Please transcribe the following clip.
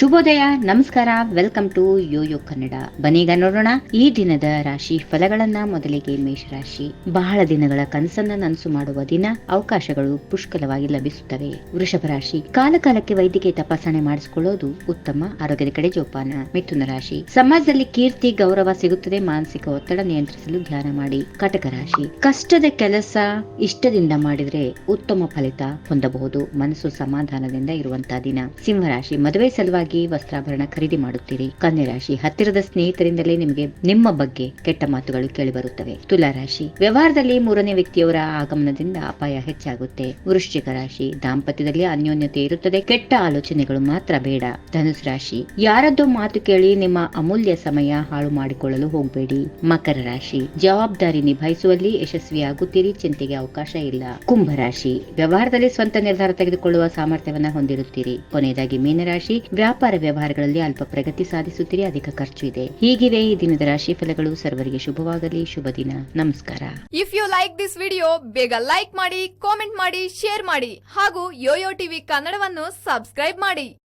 ಶುಭೋದಯ, ನಮಸ್ಕಾರ, welcome to YoYo Kannada. ಬನೀಗ ನೋಡೋಣ, ಈ ದಿನದ ರಾಶಿ ಫಲಗಳನ್ನ ಮೊದಲಿಗೆ ಮೇಷರಾಶಿ. ಬಹಳ ದಿನಗಳ ಕನಸನ್ನ ನನಸು ಮಾಡುವ ದಿನ, ಅವಕಾಶಗಳು ಪುಷ್ಕಲವಾಗಿ ಲಭಿಸುತ್ತವೆ. ವೃಷಭ ರಾಶಿ, ಕಾಲಕಾಲಕ್ಕೆ ವೈದ್ಯಕೀಯ ತಪಾಸಣೆ ಮಾಡಿಸಿಕೊಳ್ಳೋದು ಉತ್ತಮ, ಆರೋಗ್ಯದ ಕಡೆ ಜೋಪಾನ. ಮಿಥುನ ರಾಶಿ, ಸಮಾಜದಲ್ಲಿ ಕೀರ್ತಿ, ಗೌರವ ಸಿಗುತ್ತದೆ, ಮಾನಸಿಕ ಒತ್ತಡ ನಿಯಂತ್ರಿಸಲು ಧ್ಯಾನ ಮಾಡಿ. ಕಟಕ ರಾಶಿ, ಕಷ್ಟದ ಕೆಲಸ ಇಷ್ಟದಿಂದ ಮಾಡಿದ್ರೆ ಉತ್ತಮ ಫಲಿತ ಹೊಂದಬಹುದು, ಮನಸ್ಸು ಸಮಾಧಾನದಿಂದ ಇರುವಂತಹ ದಿನ. ಸಿಂಹರಾಶಿ, ಮದುವೆ ಸಲುವಾಗಿ ವಸ್ತ್ರಾಭರಣ ಖರೀದಿ ಮಾಡುತ್ತೀರಿ. ರಾಶಿ, ಹತ್ತಿರದ ಸ್ನೇಹಿತರಿಂದಲೇ ನಿಮಗೆ ನಿಮ್ಮ ಬಗ್ಗೆ ಕೆಟ್ಟ ಮಾತುಗಳು ಕೇಳಿ ಬರುತ್ತವೆ ತುಲಾ ರಾಶಿ, ವ್ಯವಹಾರದಲ್ಲಿ ಮೂರನೇ ವ್ಯಕ್ತಿಯವರ ಆಗಮನದಿಂದ ಅಪಾಯ ಹೆಚ್ಚಾಗುತ್ತೆ. ವೃಶ್ಚಿಕ ರಾಶಿ, ದಾಂಪತ್ಯದಲ್ಲಿ ಅನ್ಯೋನ್ಯತೆ ಇರುತ್ತದೆ. ಕೆಟ್ಟ ಆಲೋಚನೆಗಳು ಮಾತ್ರ ಬೇಡ. ಧನುಸ್ ರಾಶಿ, ಯಾರದ್ದೋ ಮಾತು ಕೇಳಿ ನಿಮ್ಮ ಅಮೂಲ್ಯ ಸಮಯ ಹಾಳು ಮಾಡಿಕೊಳ್ಳಲು ಹೋಗಬೇಡಿ. ಮಕರ ರಾಶಿ, ಜವಾಬ್ದಾರಿ ನಿಭಾಯಿಸುವಲ್ಲಿ ಯಶಸ್ವಿಯಾಗುತ್ತೀರಿ. ಚಿಂತೆಗೆ ಅವಕಾಶ ಇಲ್ಲ. ಕುಂಭ ರಾಶಿ, ವ್ಯವಹಾರದಲ್ಲಿ ಸ್ವಂತ ನಿರ್ಧಾರ ತೆಗೆದುಕೊಳ್ಳುವ ಸಾಮರ್ಥ್ಯವನ್ನ ಹೊಂದಿರುತ್ತೀರಿ. ಕೊನೆಯದಾಗಿ ಮೀನರಾಶಿ ವ್ಯಾಪಾರ ವ್ಯವಹಾರಗಳಲ್ಲಿ ಅಲ್ಪ ಪ್ರಗತಿ ಸಾಧಿಸುತ್ತಿರಿ, ಅಧಿಕ ಖರ್ಚು ಇದೆ. ಹೀಗಿವೆ ಈ ದಿನದ ರಾಶಿ ಫಲಗಳು ಸರ್ವರಿಗೆ ಶುಭವಾಗಲಿ, ಶುಭ ದಿನ. ನಮಸ್ಕಾರ. If you like this video ಬೇಗ ಲೈಕ್ ಮಾಡಿ ಕಾಮೆಂಟ್ ಮಾಡಿ ಶೇರ್ ಮಾಡಿ ಹಾಗೂ ಯೋಯೋ ಟಿವಿ ಕನ್ನಡವನ್ನು ಸಬ್ಸ್ಕ್ರೈಬ್ ಮಾಡಿ.